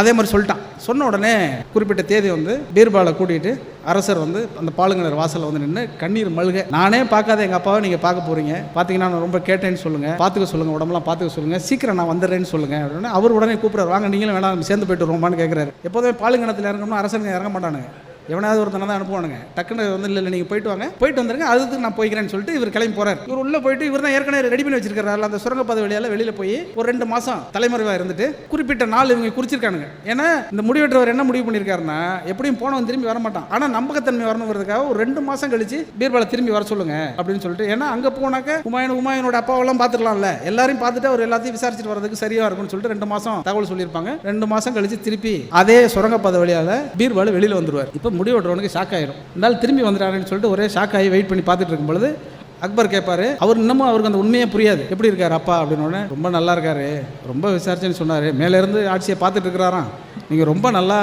அதே மாதிரி சொல்லிட்டான். சொன்ன உடனே குறிப்பிட்ட தேதி வந்து பீர்பாலை கூட்டிகிட்டு அரசர் வந்து அந்த பாலுங்கிற வாசலில் வந்து நின்று கண்ணீர் மழுக நானே பார்க்காத எங்கள் அப்பாவை நீங்கள் பார்க்க போகிறீங்க பார்த்தீங்கன்னா நான் ரொம்ப கேட்டேன்னு சொல்லுங்கள் பார்த்துக்க சொல்லுங்கள் உடம்பெல்லாம் பார்த்துக்க சொல்லுங்கள் சீக்கிரம் நான் வந்துடுறேன்னு சொல்லுங்கள் அப்படின்னு அவர் உடனே கூப்பிட்றாரு. வாங்க நீங்களும் வேணாம் நம்ம சேர்ந்து போயிட்டு ரொம்பான்னு கேட்குறாரு எப்போதுமே பாலுங்கணத்தில் இறங்கணும்னா அரசர் இறங்க மாட்டானுங்க. எவனாவது ஒருத்தனை தான் அனுப்புவானுங்க. டக்குன்னு வந்து இல்லை இல்லை நீங்கள் போயிட்டு வாங்க. போயிட்டு வந்துருங்க. அதுக்கு நான் போய்க்கிறேன்னு சொல்லிட்டு இவர் கிளம்பி போறார். இவர் உள்ள போயிட்டு இவர் தான் ஏற்கனவே ரெடி பண்ணி வச்சிருக்கிறாரு அந்த சுரங்கப்பாதை வழியால் வெளியில் போய் ஒரு ரெண்டு மாதம் தலைமறைவாக இருந்துட்டு குறிப்பிட்ட நாள் இவங்க குறிச்சிருக்கானுங்க. ஏன்னா இந்த முடிவெற்றவர் என்ன முடிவு பண்ணியிருக்காருன்னா எப்படியும் போனவன் திரும்பி வர மாட்டான் ஆனால் நம்பகத்தன்மை வரணுங்கிறதுக்காக ஒரு ரெண்டு மாதம் கழிச்சு பீர்பாலை திரும்பி வர சொல்லுங்க அப்படின்னு சொல்லிட்டு. ஏன்னா அங்கே போனாக்க உமாயன் உமாயனோட அப்பாவெல்லாம் பார்த்துக்கலாம்ல. எல்லாரையும் பார்த்துட்டு அவர் எல்லாத்தையும் விசாரிச்சுட்டு வரதுக்கு சரியா இருக்கும்னு சொல்லிட்டு ரெண்டு மாதம் தகவல் சொல்லியிருப்பாங்க. ரெண்டு மாதம் கழிச்சு திருப்பி அதே சுரங்கப்பாதை வழியால் பீர்பால் வெளியில் வந்துருவார். இப்போ முடிவெற்றவனுக்கு ஷாக் ஆயிரும். இருந்தாலும் திரும்பி வந்துட்டாருன்னு சொல்லிட்டு ஒரே ஷாக் ஆகி வெயிட் பண்ணி பார்த்துட்டு இருக்கும் பொழுது அக்பர் கேட்பாரு அவர் இன்னமும் அவருக்கு அந்த உண்மையே புரியாது. எப்படி இருக்காரு அப்பா? அப்படின்னு உடனே ரொம்ப நல்லா இருக்காரு. ரொம்ப விசாரிச்சேன்னு சொன்னார். மேலேருந்து ஆட்சியை பார்த்துட்டு இருக்கிறாராம். நீங்கள் ரொம்ப நல்லா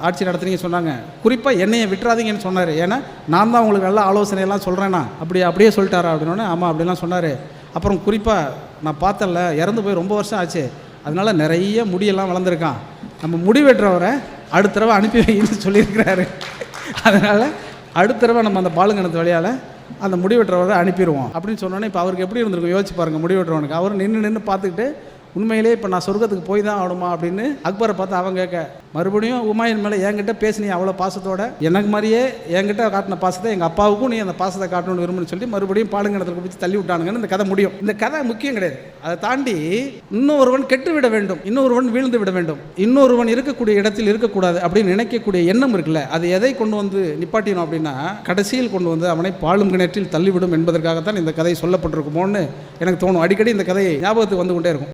ஆட்சி நடத்துறீங்க சொன்னாங்க. குறிப்பாக என்னையை விட்டுறாதீங்கன்னு சொன்னார். ஏன்னா நான் தான் உங்களுக்கு நல்ல ஆலோசனையெல்லாம் சொல்கிறேன்னா அப்படி அப்படியே சொல்லிட்டாரா அப்படின்னு ஆமாம் அப்படிலாம் சொன்னார். அப்புறம் குறிப்பாக நான் பார்த்தல இறந்து போய் ரொம்ப வருஷம் ஆச்சு. அதனால் நிறைய முடியெல்லாம் வளர்ந்துருக்கான். நம்ம முடி வெட்டுறவரை அடுத்த தடவை அனுப்பி வைன்னு சொல்லியிருக்கிறாரு. அதனால் அடுத்த தடவை நம்ம அந்த பாலுங்கணத்து வழியால் அந்த முடிவெட்டுறவரை அனுப்பிடுவோம். அப்படின்னு சொன்னோன்னே இப்போ அவருக்கு எப்படி இருந்திருக்கும்? யோசிச்சு பாருங்க முடிவெட்டுறவனுக்கு. அவர் நின்று நின்று பார்த்துக்கிட்டு உண்மையிலே இப்போ நான் சொர்க்கத்துக்கு போய் தான் ஆகணுமா அப்படின்னு அக்பரை பார்த்து அவன் கேட்க மறுபடியும் உமாயின் மேலே என்கிட்ட பேசினி அவ்வளோ பாசத்தோட. எனக்கு மாதிரியே என்கிட்ட காட்டின பாசத்தை எங்கள் அப்பாவுக்கும் நீ அந்த பாசத்தை காட்டணும்னு விரும்புன்னு சொல்லி மறுபடியும் பாலுங்கணத்தில் பிடிச்சி தள்ளி விட்டானுங்கன்னு இந்த கதை முடியும். இந்த கதை முக்கியம் கிடையாது. அதை தாண்டி இன்னொருவன் கெட்டு விட வேண்டும். இன்னொருவன் வீழ்ந்து விட வேண்டும். இன்னொருவன் இருக்கக்கூடிய இடத்தில் இருக்கக்கூடாது அப்படின்னு நினைக்கக்கூடிய எண்ணம் இருக்குல்ல அது எதை கொண்டு வந்து நிப்பாட்டினோம் அப்படின்னா கடைசியில் கொண்டு வந்து அவனை பாலும் கிணற்றில் தள்ளிவிடும் என்பதற்காகத்தான் இந்த கதை சொல்லப்பட்டிருக்குமோன்னு எனக்கு தோணும். அடிக்கடி இந்த கதை ஞாபகத்துக்கு வந்து கொண்டே இருக்கும்.